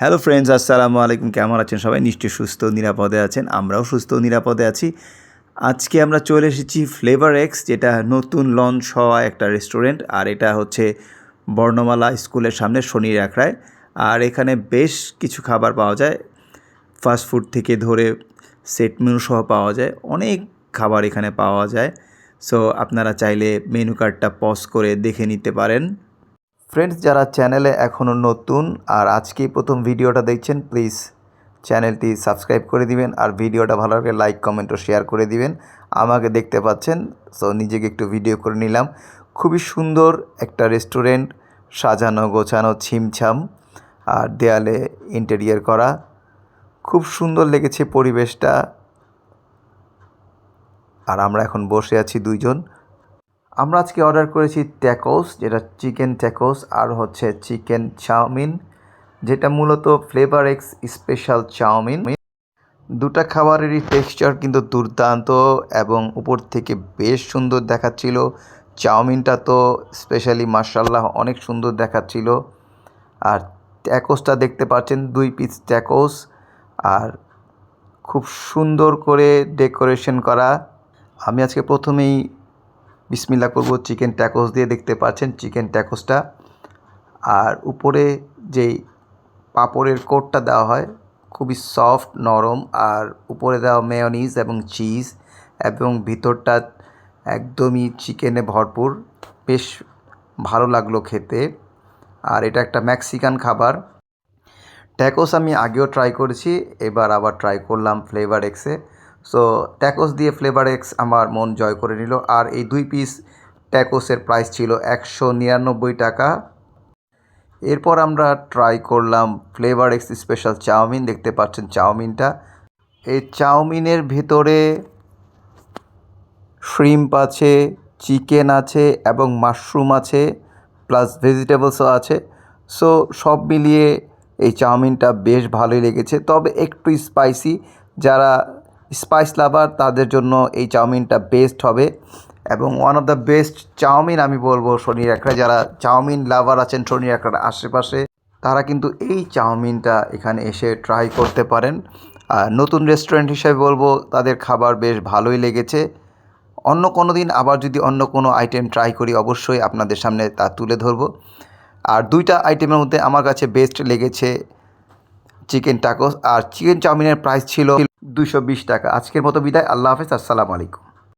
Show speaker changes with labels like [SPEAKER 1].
[SPEAKER 1] Hello friends আসসালামু আলাইকুম। কেমন আছেন সবাই? নিশ্চয়ই সুস্থ নিরাপদে আছেন। আমরাও সুস্থ নিরাপদে আছি। আজকে আমরা চলে এসেছি ফ্লেভার এক্স যেটা নতুন লঞ্চ হওয়া একটা রেস্টুরেন্ট আর এটা হচ্ছে বর্ণমালা স্কুলের সামনে শনির একড়ায় আর এখানে বেশ কিছু খাবার পাওয়া যায়। ফাস্ট ফুড থেকে ধরে সেট মেনু সহ পাওয়া যায়। অনেক খাবার এখানে পাওয়া যায়। সো আপনারা চাইলে মেনু কার্ডটা পজ করে দেখে নিতে পারেন। ফ্রেন্ডস যারা চ্যানেলে এখনও নতুন আর আজকেই প্রথম ভিডিওটা দেখছেন প্লিজ চ্যানেলটি সাবস্ক্রাইব করে দিবেন আর ভিডিওটা ভালো লাগলে লাইক কমেন্ট ও শেয়ার করে দিবেন। আমাকে দেখতে পাচ্ছেন সো নিজেকে একটু ভিডিও করে নিলাম। খুবই সুন্দর একটা রেস্টুরেন্ট সাজানো গোছানো ছিমছাম আর দেয়ালে ইন্টেরিয়ার করা। খুব সুন্দর লেগেছে পরিবেশটা। আর আমরা এখন বসে আছি দুইজন। আমরা আজকে অর্ডার করেছি ট্যাকোস যেটা চিকেন ট্যাকোস আর হচ্ছে চিকেন চাউমিন, যেটা মূলত ফ্লেভার এক্স স্পেশাল চাউমিন। দুটা খাবারেরই টেক্সচার কিন্তু দুর্দান্ত এবং উপর থেকে বেশ সুন্দর দেখাচ্ছিল। চাউমিনটা তো স্পেশালি মার্শাল্লাহ অনেক সুন্দর দেখাচ্ছিল। আর ট্যাকোসটা দেখতে পাচ্ছেন, দুই পিস ট্যাকোস আর খুব সুন্দর করে ডেকোরেশন করা। আমি আজকে প্রথমেই বিসমিল্লা করব, চিকেন ট্যাকোস দিয়ে দেখতে পাচ্ছেন, চিকেন ট্যাকোসটা। আর উপরে যেই পাঁপড়ের কোটটা দেওয়া হয়, খুবই সফট, নরম, আর উপরে দেওয়া মেয়নিজ এবং চিজ এবং ভিতরটা একদমই চিকেনে ভরপুর। বেশ ভালো লাগল খেতে। আর এটা একটা মেক্সিকান খাবার। ট্যাকোস আমি আগেও ট্রাই করেছি, এবার আবার ট্রাই করলাম ফ্লেভার এক্সে। সো ট্যাকোস দিয়ে ফ্লেভার এক্স আমার মন জয় করে নিল। আর এই দুই পিস ট্যাকোসের প্রাইস ছিল একশো নিরানব্বই টাকা। এরপর আমরা ট্রাই করলাম ফ্লেভার এক্স স্পেশাল চাউমিন। দেখতে পাচ্ছেন চাউমিনটা। এই চাউমিনের ভেতরে শ্রিম্প আছে চিকেন আছে এবং মাশরুম আছে প্লাস ভেজিটেবলসও আছে। সো সব মিলিয়ে এই চাউমিনটা বেশ ভালোই লেগেছে। তবে একটু স্পাইসি যারা স্পাইস লাভার তাদের জন্য এই চাউমিনটা বেস্ট হবে। এবং one of the best chowmein আমি বলব শনির একটা, যারা চাউমিন লাভার আছেন শনির একটার আশেপাশে, তারা কিন্তু এই চাউমিনটা এখানে এসে ট্রাই করতে পারেন। নতুন রেস্টুরেন্ট হিসেবে বলব, তাদের খাবার বেশ ভালোই লেগেছে। অন্য কোনো দিন আবার যদি অন্য কোনো আইটেম ট্রাই করি, অবশ্যই আপনাদের সামনে তা তুলে ধরবো। আর দুইটা আইটেমের মধ্যে আমার কাছে বেস্ট লেগেছে চিকেন টাকোস আর চিকেন চাউমিনের প্রাইস ছিল দুশো টাকা। আজকের মতো বিদায়। আল্লাহ হাফেজ। আসসালামু আলাইকুম।